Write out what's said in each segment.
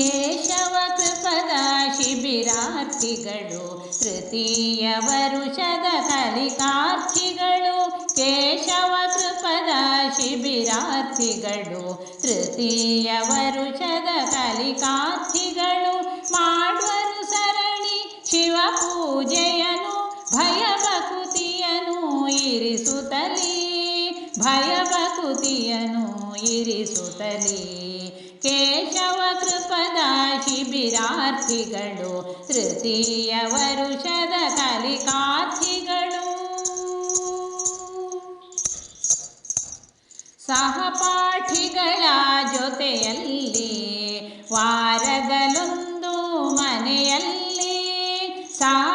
ಕೇಶವ ಕೃಪದ ಶಿಬಿರಾರ್ಥಿಗಳು, ತೃತೀಯ ವರುಷದ ಕಲಿಕಾರ್ಥಿಗಳು, ಕೇಶವ ಕೃಪದ ಶಿಬಿರಾರ್ಥಿಗಳು, ತೃತೀಯ ವರುಷದ ಕಲಿಕಾರ್ಥಿಗಳು, ಮಾಡುವರು ಸರಣಿ ಶಿವ ಪೂಜೆಯನು ಭಯಭಕುತಿಯನು ಇರಿಸುತ್ತಲೀ ಭಯಭಕುತಿಯನು ಇರಿಸುತ್ತಲೀ. ಕೇಶವ ಕೃಪದ ಶಿಬಿರಾರ್ಥಿಗಳು ತೃತೀಯ ವರುಷದ ಕಲಿಕಾರ್ಥಿಗಳು. ಸಹಪಾಠಿಗಳ ಜೊತೆಯಲ್ಲಿ ವಾರದಲ್ಲೊಂದು ಮನೆಯಲ್ಲಿ ಸಹಪಾಠಿಗಳ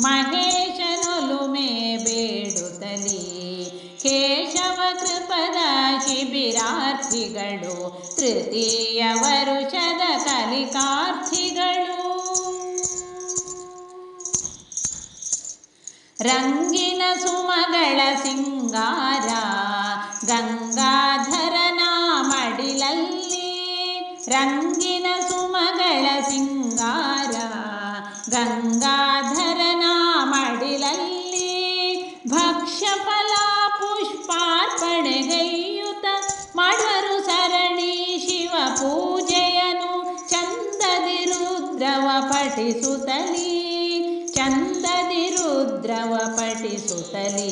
ಮಹೇಶನೊಲುಮೆ ಬೇಡುತ್ತಲಿ. ಕೇಶವ ಕೃಪದ ಶಿಬಿರಾರ್ಥಿಗಳು ತೃತೀಯ ವರುಷದ ಕಲಿಕಾರ್ಥಿಗಳು. ರಂಗಿನ ಸುಮಗಳ ಸಿಂಗಾರ ಗಂಗಾಧರನ ಮಡಿಲಲ್ಲಿ ರಂಗಿನ ಸುಮಗಳ ಸಿಂಗಾರ ಗಂಗಾಧರನ ಪಠಿಸುತ್ತಲೀ ಚಂದದಿ ರುದ್ರವ ಪಠಿಸುತ್ತಲೀ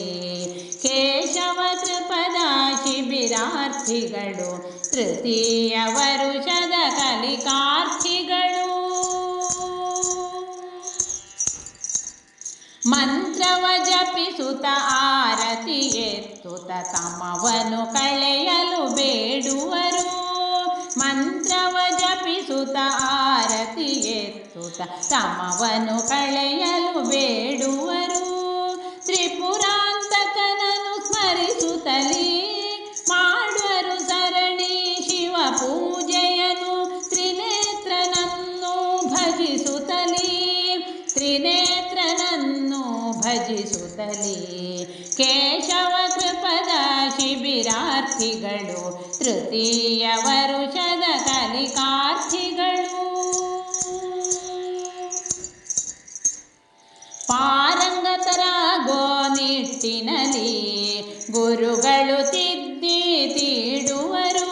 ಕೇಶವ ಕೃಪದ ಶಿಬಿರಾರ್ಥಿಗಳು, ತೃತೀಯ ವರುಷದ ಕಲಿಕಾರ್ಥಿಗಳು. ಮಂತ್ರವ ಜಪಿಸುತ್ತ ಆರತಿ ಎತ್ತುತ್ತ ತಮವನು ಕಳೆಯಲು ಬೇಡುವರು. ಮಂತ್ರವ ಜಪಿಸುತ್ತ ಆರತಿ ಎತ್ತುತ್ತ ತಮವನು ಕಳೆಯಲು ಬೇಡುವರು. ತ್ರಿಪುರಾಂತಕನನ್ನು ಸ್ಮರಿಸುತ್ತಲೀ, ಮಾಡುವರು ಸರಣಿ ಶಿವ ಪೂಜೆಯನು, ತ್ರಿನೇತ್ರನನ್ನು ಭಜಿಸುತ್ತಲೀ ತ್ರಿನೇತ್ರನನ್ನು ಭಜಿಸುತ್ತಲೀ. ಕೇಶವ ಶಿಬಿರಾರ್ಥಿಗಳು ತೃತೀಯ ವರುಷದ ಕಲಿಕಾರ್ಥಿಗಳು. ಪಾರಂಗತರಾಗೋ ನಿಟ್ಟಿನಲ್ಲಿ ಗುರುಗಳು ತಿದ್ದಿ ತೀಡುವರು.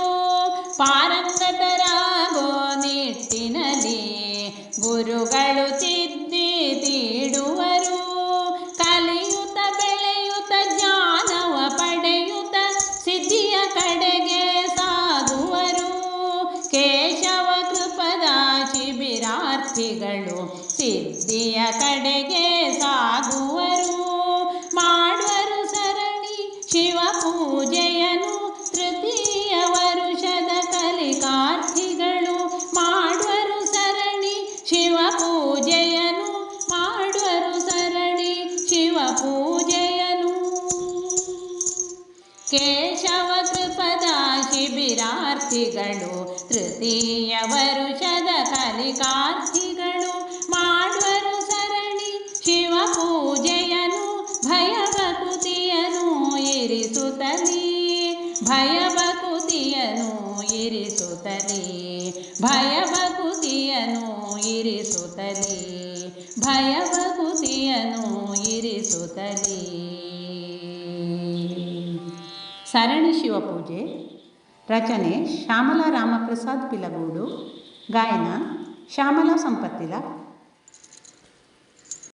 ಪಾರಂಗತರಾಗೋ ನಿಟ್ಟಿನಲ್ಲಿ ಗುರುಗಳು ತಿದ್ದಿ ಸಿದ್ಧಿಯ ಕಡೆಗೆ ಸಾಗುವರು. ಮಾಡುವರು ಸರಣಿ ಶಿವ ಪೂಜೆಯನು ತೃತೀಯ ವರುಷದ ಕಲಿಕಾರ್ಥಿಗಳು ಮಾಡುವರು ಸರಣಿ ಶಿವ ಪೂಜೆಯನು ಮಾಡುವರು ಸರಣಿ ಶಿವ ಪೂಜೆಯನು ಕೇಶವ ಕೃಪದ ಶಿಬಿರಾರ್ಥಿಗಳು, ತೃತೀಯ ವರುಷದ ಕಲಿಕಾರ್ಥಿಗಳು ಭಯಭಕುತಿಯನು ಕುತಿಯನು ಇರಿಸುತ್ತಲೇ ಭಯವ ಕುತಿಯನು ಇರಿಸುತ್ತಲೇ ಸರಣಿ ಶಿವಪೂಜೆ. ರಚನೆ ಶ್ಯಾಮಲಾ ರಾಮಪ್ರಸಾದ್ ಪಿಲಗೋಡು. ಗಾಯನ ಶ್ಯಾಮಲಾ ಸಂಪತ್ತಿಲ.